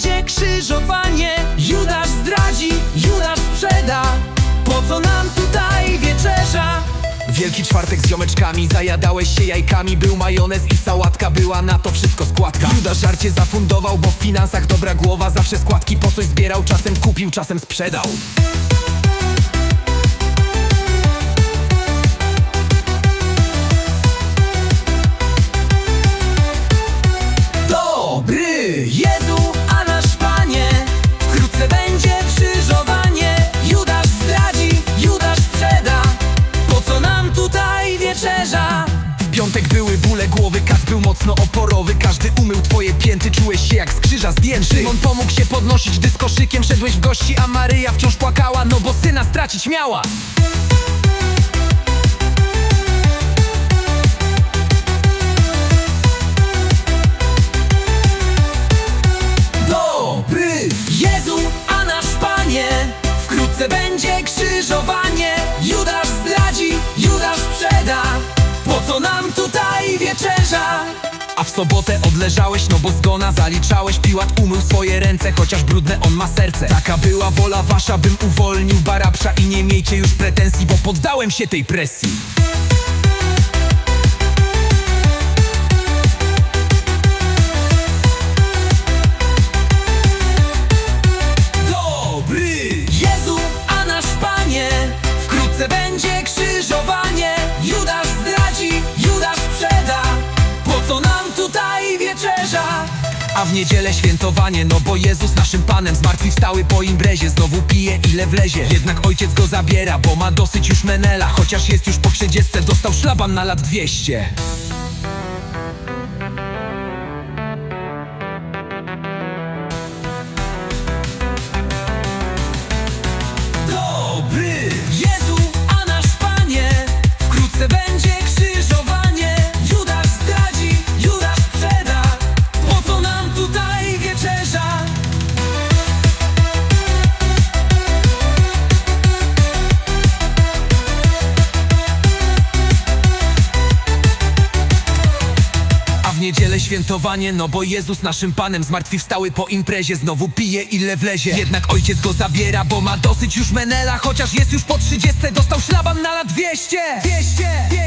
skrzyżowanie Judasz zdradzi, Judasz sprzeda. Po co nam tutaj wieczerza? Wielki czwartek z ziomeczkami, zajadałeś się jajkami. Był majonez i sałatka, była na to wszystko składka. Juda żarcie zafundował, bo w finansach dobra głowa. Zawsze składki po coś zbierał, czasem kupił, czasem sprzedał piątek były bóle głowy, kas był mocno oporowy. Każdy umył twoje pięty, czułeś się jak z krzyża zdjęty. Szymon pomógł się podnosić, gdy z koszykiem szedłeś w gości A Maryja wciąż płakała, no bo syna stracić miała. Dobry Jezu, a nasz Panie Wkrótce będzie krzyżowanie. Judasz zdradzi, Judasz sprzeda co nam tutaj wieczerza? A w sobotę odleżałeś, no bo zgona zaliczałeś. Piłat umył swoje ręce, chociaż brudne on ma serce. Taka była wola wasza, bym uwolnił Barabsza I nie miejcie już pretensji, bo poddałem się tej presji. Dobry Jezu, a nasz Panie Wkrótce będzie krzyżowanie A w niedzielę świętowanie, no bo Jezus naszym Panem Zmartwychwstały po imprezie, znowu pije ile wlezie. Jednak ojciec go zabiera, bo ma dosyć już menela Chociaż jest już po 30, dostał szlaban na lat 200 niedzielę świętowanie, no bo Jezus naszym Panem Zmartwychwstały po imprezie, znowu pije ile wlezie. Jednak ojciec go zabiera, bo ma dosyć już menela Chociaż jest już po 30, dostał szlaban na lat 200 200, 200,